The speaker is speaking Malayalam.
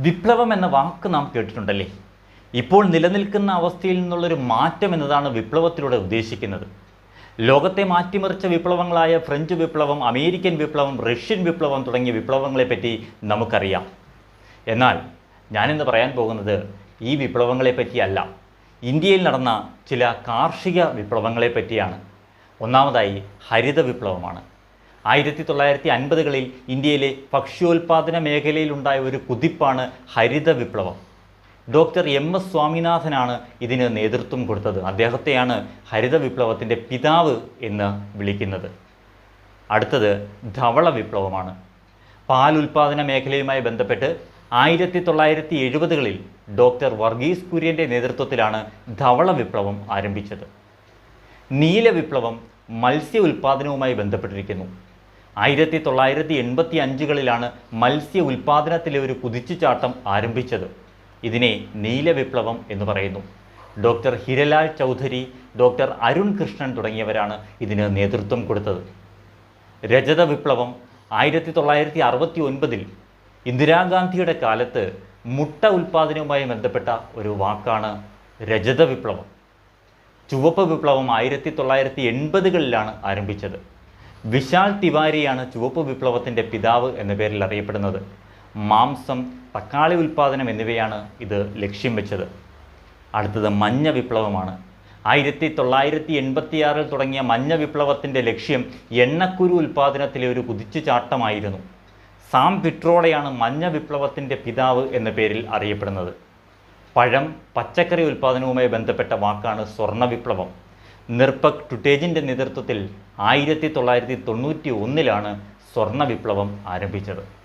വിപ്ലവം എന്ന വാക്ക് നാം കേട്ടിട്ടുണ്ടല്ലേ? ഇപ്പോൾ നിലനിൽക്കുന്ന അവസ്ഥയിൽ നിന്നുള്ളൊരു മാറ്റം എന്നതാണ് വിപ്ലവത്തിലൂടെ ഉദ്ദേശിക്കുന്നത്. ലോകത്തെ മാറ്റിമറിച്ച വിപ്ലവങ്ങളായ ഫ്രഞ്ച് വിപ്ലവം അമേരിക്കൻ വിപ്ലവം റഷ്യൻ വിപ്ലവം തുടങ്ങിയ വിപ്ലവങ്ങളെപ്പറ്റി നമുക്കറിയാം. എന്നാൽ ഞാനിന്ന് പറയാൻ പോകുന്നത് ഈ വിപ്ലവങ്ങളെപ്പറ്റിയല്ല. ഇന്ത്യയിൽ നടന്ന ചില കാർഷിക വിപ്ലവങ്ങളെപ്പറ്റിയാണ്. ഒന്നാമതായി ഹരിത വിപ്ലവമാണ്. ആയിരത്തി തൊള്ളായിരത്തി അൻപതുകളിൽ ഇന്ത്യയിലെ ഭക്ഷ്യോൽപാദന മേഖലയിലുണ്ടായ ഒരു കുതിപ്പാണ് ഹരിത വിപ്ലവം. ഡോക്ടർ എം എസ് സ്വാമിനാഥനാണ് ഇതിന് നേതൃത്വം കൊടുത്തത്. അദ്ദേഹത്തെയാണ് ഹരിത വിപ്ലവത്തിന്റെ പിതാവ് എന്ന് വിളിക്കുന്നത്. അടുത്തത് ധവള വിപ്ലവമാണ്. പാൽ ഉൽപാദന മേഖലയുമായി ബന്ധപ്പെട്ട് ആയിരത്തി തൊള്ളായിരത്തി എഴുപതുകളിൽ ഡോക്ടർ വർഗീസ് കുര്യന്റെ നേതൃത്വത്തിലാണ് ധവള വിപ്ലവം ആരംഭിച്ചത്. നീല വിപ്ലവം മത്സ്യ ഉൽപാദനവുമായി ബന്ധപ്പെട്ടിരിക്കുന്നു. ആയിരത്തി തൊള്ളായിരത്തി എൺപത്തി അഞ്ചുകളിലാണ് മത്സ്യ ഉൽപാദനത്തിലെ ഒരു കുതിച്ചുചാട്ടം ആരംഭിച്ചത്. ഇതിനെ നീല വിപ്ലവം എന്ന് പറയുന്നു. ഡോക്ടർ ഹിരലാൽ ചൗധരി ഡോക്ടർ അരുൺ കൃഷ്ണൻ തുടങ്ങിയവരാണ് ഇതിന് നേതൃത്വം കൊടുത്തത്. രജത വിപ്ലവം ആയിരത്തി തൊള്ളായിരത്തി അറുപത്തി ഒൻപതിൽ ഇന്ദിരാഗാന്ധിയുടെ കാലത്ത് മുട്ട ഉൽപാദനവുമായി ബന്ധപ്പെട്ട ഒരു വാക്കാണ് രജത വിപ്ലവം ചുവപ്പ് വിപ്ലവം ആയിരത്തി തൊള്ളായിരത്തി എൺപതുകളിലാണ് ആരംഭിച്ചത്. വിശാൽ തിവാരിയാണ് ചുവപ്പ് വിപ്ലവത്തിന്റെ പിതാവ് എന്ന പേരിൽ അറിയപ്പെടുന്നത്. മാംസം തക്കാളി ഉൽപ്പാദനം എന്നിവയാണ് ഇത് ലക്ഷ്യം വെച്ചത്. അടുത്തത് മഞ്ഞ വിപ്ലവമാണ്. ആയിരത്തി തൊള്ളായിരത്തി എൺപത്തിയാറിൽ തുടങ്ങിയ മഞ്ഞ വിപ്ലവത്തിന്റെ ലക്ഷ്യം എണ്ണക്കുരു ഉൽപ്പാദനത്തിലെ ഒരു കുതിച്ചുചാട്ടമായിരുന്നു സാം പിട്രോടെയാണ് മഞ്ഞ വിപ്ലവത്തിന്റെ പിതാവ് എന്ന പേരിൽ അറിയപ്പെടുന്നത്. പഴം പച്ചക്കറി ഉൽപ്പാദനവുമായി ബന്ധപ്പെട്ട വാക്കാണ് സ്വർണ വിപ്ലവം. നിർപ്പക് ടുട്ടേജിന്റെ നേതൃത്വത്തിൽ ആയിരത്തി തൊള്ളായിരത്തി തൊണ്ണൂറ്റി ഒന്നിലാണ് സ്വർണ വിപ്ലവം ആരംഭിച്ചത്.